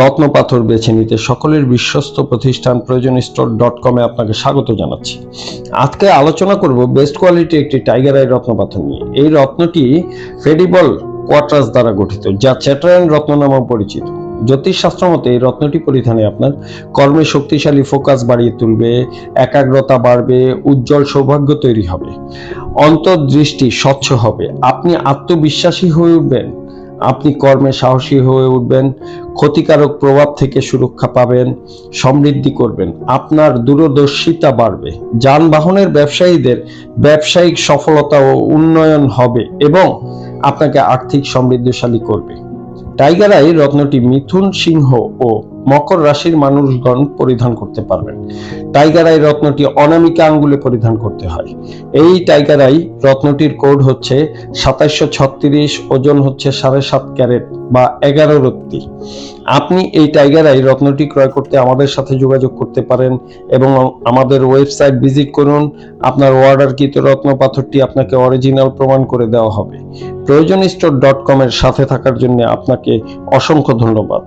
রত্ন পাথর বেছে নিতে সকলের বিশ্বস্ত প্রতিষ্ঠান প্রয়োজন স্টোর ডট কমে আপনাকে স্বাগত জানাচ্ছি। আজকে আলোচনা করব বেস্ট কোয়ালিটি একটি টাইগার আই রত্ন পাথর নিয়ে। এই রত্নটি ফেডিবল কোয়ার্টার্স দ্বারা গঠিত, যা চ্যাটারান রত্ন নামেও পরিচিত। জ্যোতিষশাস্ত্র মতে এই রত্নটি পরিধানে আপনার কর্মে শক্তিশালী ফোকাস বাড়িয়ে তুলবে, একাগ্রতা বাড়বে, উজ্জ্বল সৌভাগ্য তৈরি হবে। অন্তর্দৃষ্টি স্বচ্ছ হবে। আপনি আত্মবিশ্বাসী হয়ে উঠবেন। আপনি কর্মে সাহসী হয়ে উঠবেন, ক্ষতিকারক প্রভাব থেকে সুরক্ষা পাবেন, সমৃদ্ধি করবেন। আপনার দূরদর্শিতা বাড়বে। যানবাহনের ব্যবসায়ীদের ব্যবসায়িক সফলতা ও উন্নয়ন হবে এবং আপনাকে আর্থিক সমৃদ্ধশালী করবে। টাইগার আই রত্নটি মিথুন সিংহ ও মকর রাশির মানুষগণ পরিধান করতে পারবেন। টাইগার আই রত্নটি অনামিকা আঙ্গুলে পরিধান করতে হয়। এই টাইগার আই রত্নটির কোড হচ্ছে সাতাইশশো ছত্রিশ, ওজন হচ্ছে সাড়ে সাত ক্যারেট বা এগারো রত্তি। আপনি এই টাইগার আই রত্নটি ক্রয় করতে আমাদের সাথে যোগাযোগ করতে পারেন এবং আমাদের ওয়েবসাইট ভিজিট করুন। আপনার অর্ডারকৃত রত্ন পাথরটি আপনাকে অরিজিনাল প্রমাণ করে দেওয়া হবে। প্রয়োজন স্টোর ডট কমের সাথে থাকার জন্য আপনাকে অসংখ্য ধন্যবাদ।